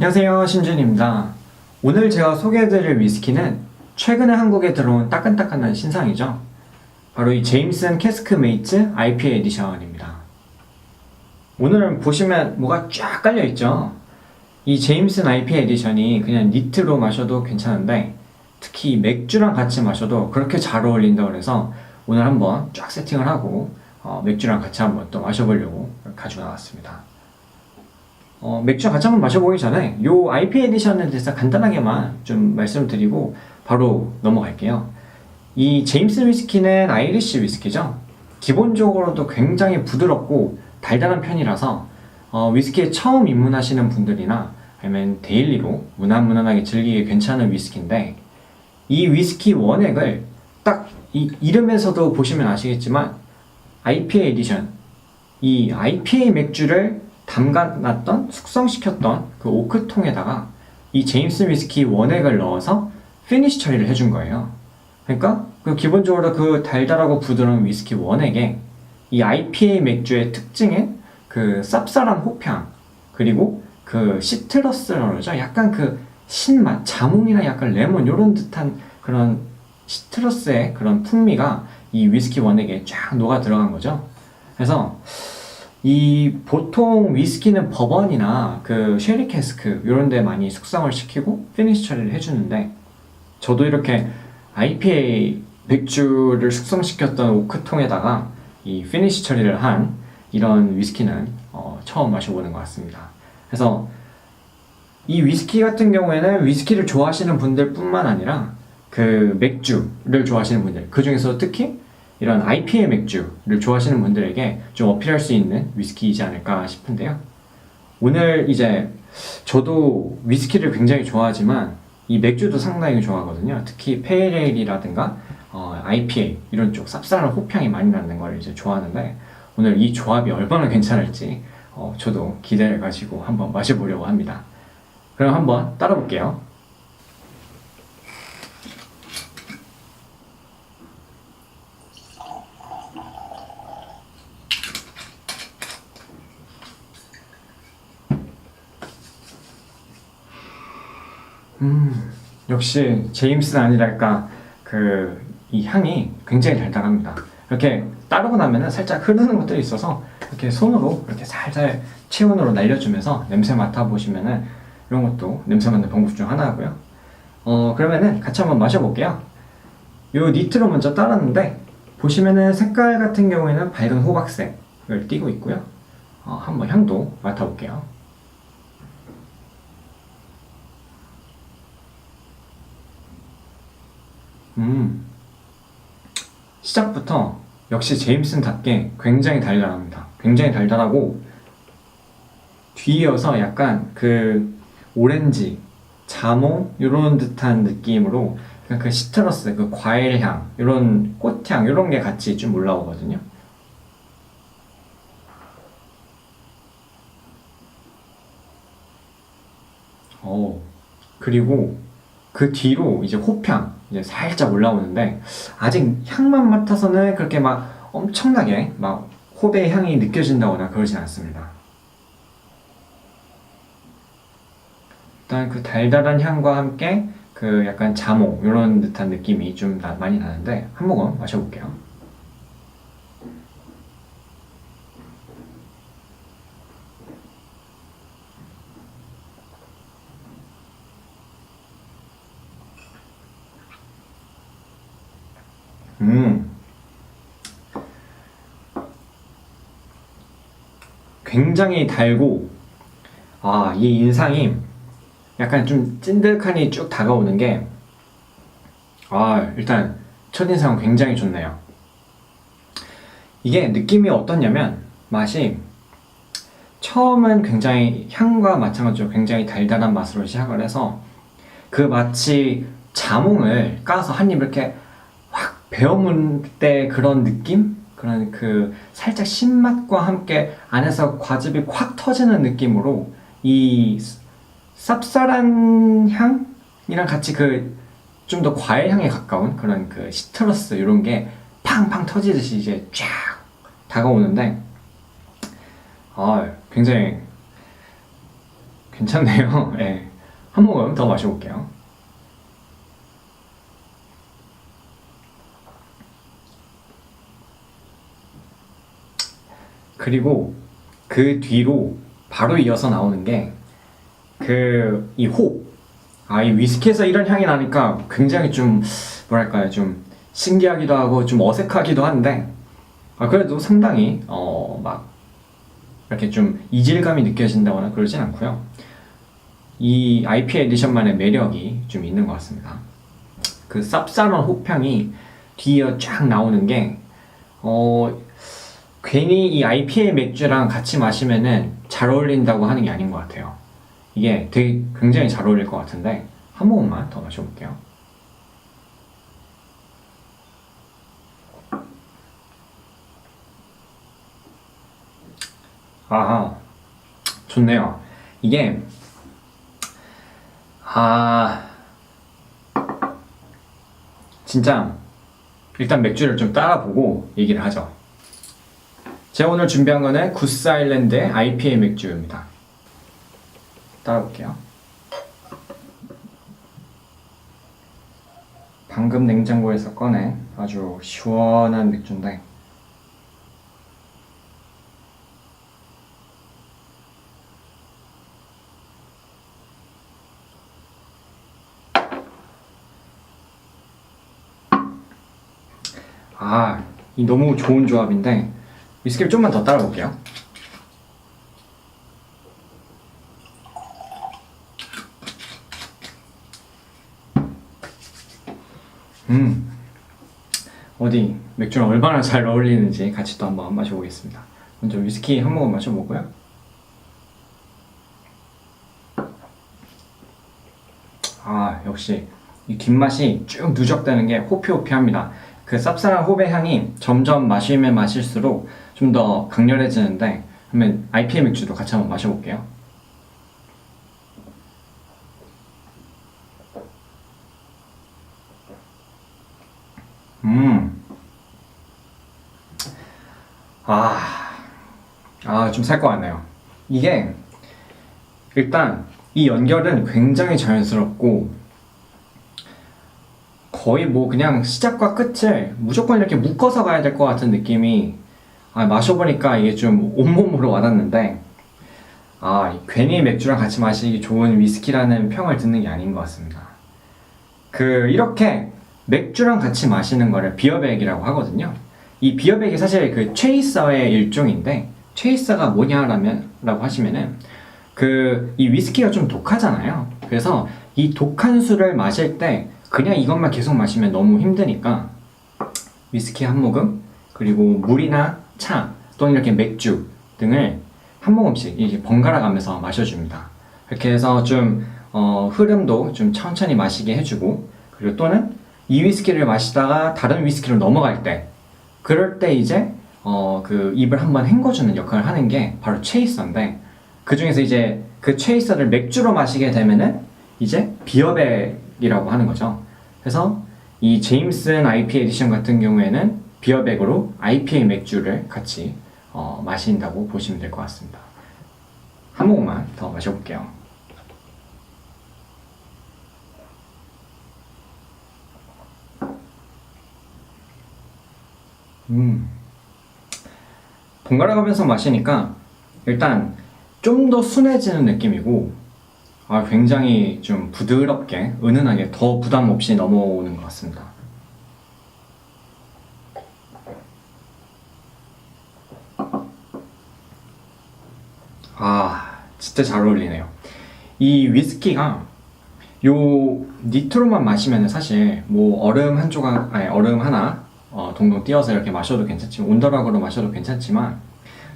안녕하세요 신준입니다. 오늘 제가 소개해드릴 위스키는 최근에 한국에 들어온 따끈따끈한 신상이죠. 바로 이 제임슨 캐스크 메이츠 IPA 에디션입니다. 오늘은 보시면 뭐가 쫙 깔려있죠? 이 제임슨 IPA 에디션이 그냥 니트로 마셔도 괜찮은데 특히 맥주랑 같이 마셔도 그렇게 잘 어울린다 그래서 오늘 한번 쫙 세팅을 하고 어, 맥주랑 같이 한번 또 마셔보려고 가지고 나왔습니다 어, 맥주 같이 한번 마셔보기 전에 요 IP 에디션에 대해서 간단하게만 좀 말씀드리고 바로 넘어갈게요. 이 제임스 위스키는 아이리쉬 위스키죠. 기본적으로도 굉장히 부드럽고 달달한 편이라서 어, 위스키에 처음 입문하시는 분들이나 아니면 데일리로 무난무난하게 즐기기 괜찮은 위스키인데 이 위스키 원액을 딱 이 이름에서도 보시면 아시겠지만 IPA 에디션 이 IPA 맥주를 담가놨던 숙성시켰던 그 오크통에다가 이 제임스 위스키 원액을 넣어서 피니시 처리를 해준 거예요. 그러니까 그 기본적으로 그 달달하고 부드러운 위스키 원액에 이 IPA 맥주의 특징인 그 쌉쌀한 호평 그리고 그 시트러스라고 그러죠. 약간 그 신맛, 자몽이나 약간 레몬 이런 듯한 그런 시트러스의 그런 풍미가 이 위스키 원액에 쫙 녹아 들어간 거죠. 그래서 이 보통 위스키는 버번이나 그 쉐리 캐스크 이런 데 많이 숙성을 시키고 피니시 처리를 해주는데 저도 이렇게 IPA 맥주를 숙성시켰던 오크통에다가 이 피니시 처리를 한 이런 위스키는 어, 처음 마셔보는 것 같습니다. 그래서 이 위스키 같은 경우에는 위스키를 좋아하시는 분들 뿐만 아니라 그 맥주를 좋아하시는 분들 그 중에서 특히 이런 IPA 맥주를 좋아하시는 분들에게 좀 어필할 수 있는 위스키이지 않을까 싶은데요. 오늘 이제 저도 위스키를 굉장히 좋아하지만 이 맥주도 상당히 좋아하거든요. 특히 페이레일이라든가 어, IPA 이런 쪽 쌉쌀한 호평이 많이 나는 걸 이제 좋아하는데 오늘 이 조합이 얼마나 괜찮을지 어, 저도 기대를 가지고 한번 마셔보려고 합니다. 그럼 한번 따라 볼게요. 음, 역시 제임스는 아니랄까 그 이 향이 굉장히 달달합니다. 이렇게 따르고 나면은 살짝 흐르는 것들이 있어서 이렇게 손으로 이렇게 살살 체온으로 날려주면서 냄새 맡아 보시면은 이런 것도 냄새 맡는 방법 중 하나고요. 어 그러면은 같이 한번 마셔볼게요. 요 니트로 먼저 따랐는데 보시면은 색깔 같은 경우에는 밝은 호박색을 띠고 있고요. 어, 한번 향도 맡아볼게요. 음, 시작부터 역시 제임슨답게 굉장히 달달합니다. 굉장히 달달하고 뒤이어서 약간 그 오렌지, 자몽 이런 듯한 느낌으로 그그 시트러스, 그 과일 향, 이런 꽃향 이런 게 같이 좀 올라오거든요. 오, 그리고 그 뒤로 이제 호평 이제 살짝 올라오는데 아직 향만 맡아서는 그렇게 막 엄청나게 막 호배의 향이 느껴진다거나 그러진 않습니다. 일단 그 달달한 향과 함께 그 약간 자몽 이런 듯한 느낌이 좀 나- 많이 나는데 한 모금 마셔볼게요. 음. 굉장히 달고, 아, 이 인상이 약간 좀 찐득하니 쭉 다가오는 게, 아, 일단 첫인상은 굉장히 좋네요. 이게 느낌이 어떻냐면, 맛이 처음은 굉장히 향과 마찬가지로 굉장히 달달한 맛으로 시작을 해서, 그 마치 자몽을 까서 한 입 이렇게 확 베어물 때 그런 느낌? 그런 그 살짝 신맛과 함께 안에서 과즙이 콱 터지는 느낌으로 이 쌉쌀한 향이랑 같이 그 좀 더 과일 향에 가까운 그런 그 시트러스 이런 게 팡팡 터지듯이 이제 쫙 다가오는데 아 굉장히 괜찮네요. 예. 한 모금 더 마셔볼게요. 그리고 그 뒤로 바로 이어서 나오는 게 그 이 호. 아, 이 위스키에서 이런 향이 나니까 굉장히 좀 뭐랄까요, 좀 신기하기도 하고 좀 어색하기도 한데 아, 그래도 상당히 어, 막 이렇게 좀 이질감이 느껴진다거나 그러진 않고요. 이 IPA 에디션만의 매력이 좀 있는 것 같습니다. 그 쌉싸런 호평이 뒤에 쫙 나오는 게 어, 괜히 이 IPA 맥주랑 같이 마시면은 잘 어울린다고 하는 게 아닌 것 같아요. 이게 되게 굉장히 잘 어울릴 것 같은데 한 모금만 더 마셔볼게요. 아하, 좋네요. 이게 아 진짜 일단 맥주를 좀 따라보고 얘기를 하죠. 제가 오늘 준비한 거는 구스 아일랜드의 IPA 맥주입니다. 따라볼게요. 방금 냉장고에서 꺼낸 아주 시원한 맥주인데 아, 이 너무 좋은 조합인데 위스키를 좀만 더 따라 볼게요. 음, 어디 맥주랑 얼마나 잘 어울리는지 같이 또 한번 마셔보겠습니다. 먼저 위스키 한 모금 마셔보고요. 아, 역시 이 뒷맛이 쭉 누적되는 게 호피호피합니다. 그 쌉쌀한 호배 향이 점점 마시면 마실수록 좀 더 강렬해지는데 그러면 IPA 맥주도 같이 한번 마셔볼게요. 음. 아. 아, 좀 살 것 같네요. 이게 일단 이 연결은 굉장히 자연스럽고 거의 뭐 그냥 시작과 끝을 무조건 이렇게 묶어서 가야 될 것 같은 느낌이 아, 마셔보니까 이게 좀 온몸으로 와닿는데 아, 괜히 맥주랑 같이 마시기 좋은 위스키라는 평을 듣는 게 아닌 것 같습니다. 그 이렇게 맥주랑 같이 마시는 거를 비어백이라고 하거든요. 이 비어백이 사실 그 체이서의 일종인데 체이서가 뭐냐라면 라고 하시면은 그 이 위스키가 좀 독하잖아요. 그래서 이 독한 술을 마실 때 그냥 이것만 계속 마시면 너무 힘드니까 위스키 한 모금 그리고 물이나 차 또는 이렇게 맥주 등을 한 모금씩 이렇게 번갈아 가면서 마셔줍니다. 이렇게 해서 좀 어, 흐름도 좀 천천히 마시게 해주고 그리고 또는 이 위스키를 마시다가 다른 위스키로 넘어갈 때 그럴 때 이제 어, 그 입을 한번 헹궈주는 역할을 하는 게 바로 체이서인데 그 중에서 이제 그 체이서를 맥주로 마시게 되면은 이제 비어 백이라고 하는 거죠. 그래서 이 제임슨 IPA 에디션 같은 경우에는 비어백으로 IPA 맥주를 같이 어, 마신다고 보시면 될 것 같습니다. 한 모금만 더 마셔볼게요. 음. 번갈아 가면서 마시니까 일단 좀 더 순해지는 느낌이고 아, 굉장히 좀 부드럽게 은은하게 더 부담 없이 넘어오는 것 같습니다. 아, 진짜 잘 어울리네요. 이 위스키가 요 니트로만 마시면 사실 뭐 얼음 한 조각, 아니 얼음 하나 어, 동동 띄어서 이렇게 마셔도 괜찮지만 온더락으로 마셔도 괜찮지만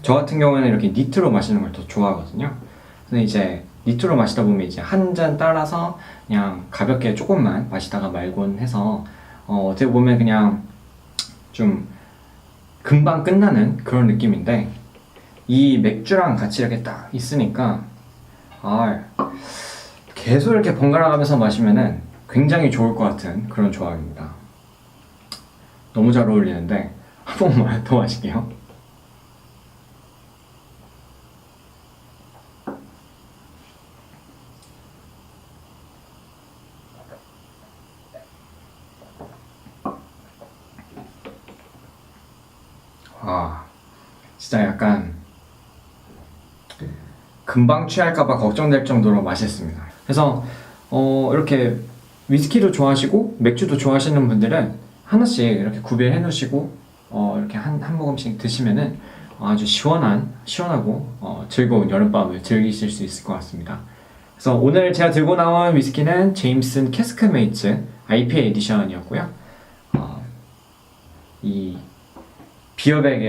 저 같은 경우는 이렇게 니트로 마시는 걸 더 좋아하거든요. 근데 이제 니트로 마시다 보면 이제 한 잔 따라서 그냥 가볍게 조금만 마시다가 말곤 해서 어, 어떻게 보면 그냥 좀 금방 끝나는 그런 느낌인데 이 맥주랑 같이 이렇게 딱 있으니까 아 계속 이렇게 번갈아 가면서 마시면은 굉장히 좋을 것 같은 그런 조합입니다. 너무 잘 어울리는데 한 번만 더 마실게요. 진짜 약간 금방 취할까봐 걱정될 정도로 맛있습니다. 그래서 어, 이렇게 위스키도 좋아하시고 맥주도 좋아하시는 분들은 하나씩 이렇게 구비해 놓으시고 어, 이렇게 한, 한 모금씩 드시면은 아주 시원한 시원하고 어, 즐거운 여름밤을 즐기실 수 있을 것 같습니다. 그래서 오늘 제가 들고 나온 위스키는 제임슨 캐스크메이츠 IPA 에디션이었고요. 어, 이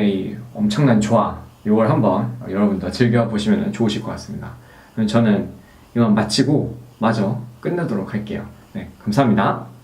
이 엄청난 조화 이걸 한번 여러분도 즐겨보시면 좋으실 것 같습니다. 저는 이만 마치고 마저 끝내도록 할게요. 네, 감사합니다.